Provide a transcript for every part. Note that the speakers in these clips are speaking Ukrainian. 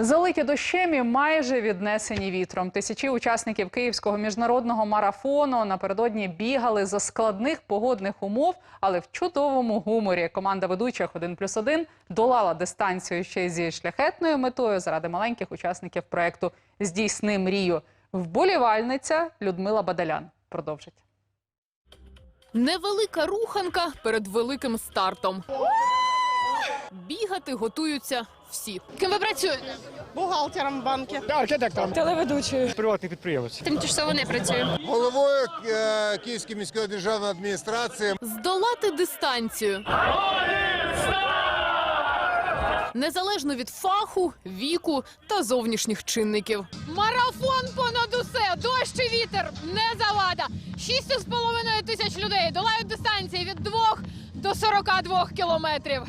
Залиті дощем і майже віднесені вітром. Тисячі учасників київського міжнародного марафону напередодні бігали за складних погодних умов, але в чудовому гуморі. Команда ведучих «1 плюс 1» долала дистанцію ще зі шляхетною метою заради маленьких учасників проекту «Здійсни мрію». Вболівальниця Людмила Бадалян продовжить. Невелика руханка перед великим стартом. Бігати готуються всі. Ким ви працюєте? бухгалтером в банке. архітектором, Телеведучою. приватний підприємець. Тимчасово не працюю. головою е, Київської міської державної адміністрації. Здолати дистанцію. Незалежно від фаху, віку та зовнішніх чинників. Марафон понад усе! Дощ і вітер не завада. Шість з половиною тисяч людей долають дистанції від 2 до 42 кілометрів.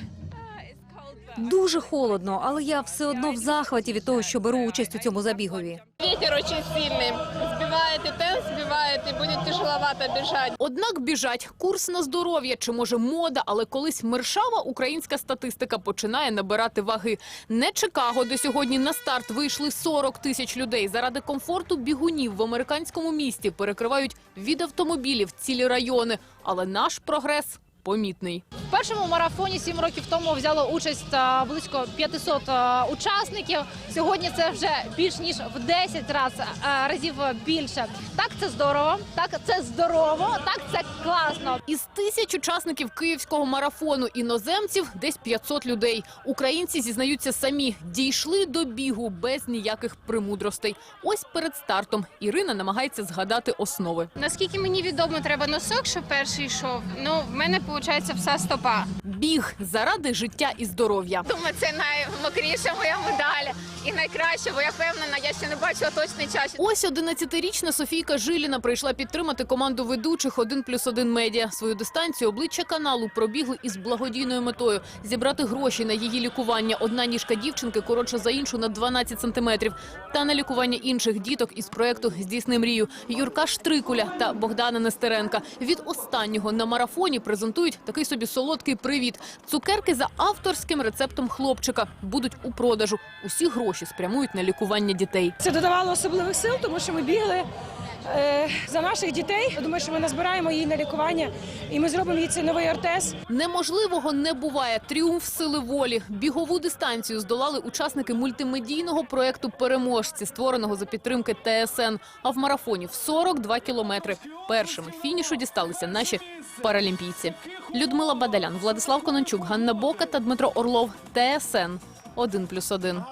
Дуже холодно, але я все одно в захваті від того, що беру участь у цьому забігові. Ветер очень сильный. Сбивает и темп сбивает, и будет тяжеловато бежать. Однак біжать курс на здоров'я чи може мода, але колись мершава українська статистика починає набирати ваги. Не Чикаго, де сьогодні на старт вийшли 40 тисяч людей. Заради комфорту бігунів в американському місті перекривають від автомобілів цілі райони. Але наш прогрес помітний. В першому марафоні сім років тому взяло участь близько 500 учасників. Сьогодні це вже більш ніж в 10 раз, разів більше. Так, це здорово, так це здорово, так це класно. Із тисяч учасників київського марафону іноземців десь 500 людей. Українці зізнаються самі, дійшли до бігу без ніяких примудростей. Ось перед стартом Ірина намагається згадати основи. Наскільки мені відомо, треба носок, щоб перший йшов. Ну, в мене виходить вся стопа. Біг заради життя і здоров'я. Думаю, це наймокріша моя медаль. І найкраще, бо я впевнена, я ще не бачила точний час. Ось 11-річна Софійка Жиліна прийшла підтримати команду ведучих «1 плюс 1 медіа. Свою дистанцію обличчя каналу пробігли із благодійною метою зібрати гроші на її лікування. Одна ніжка дівчинки коротша за іншу на 12 сантиметрів. Та на лікування інших діток із проекту «Здійсни мрію» Юрка Штрикуля та Богдана Нестеренка. Від останнього на марафоні презентують такий собі солодкий привіт. Цукерки за авторським рецептом хлопчика будуть у продажу. Усі гроші спрямують на лікування дітей. Це додавало особливих сил, тому що ми бігли е, за наших дітей. Я думаю, що ми назбираємо її на лікування, і ми зробимо їй цей новий ортез. Неможливого не буває. Тріумф сили волі. Бігову дистанцію здолали учасники мультимедійного проекту Переможці, створеного за підтримки ТСН. А в марафоні в 42 кілометри. Першими фінішу дісталися наші паралімпійці. Людмила Бадалян, Владислав Конончук, Ганна Бока та Дмитро Орлов. ТСН 1+,1.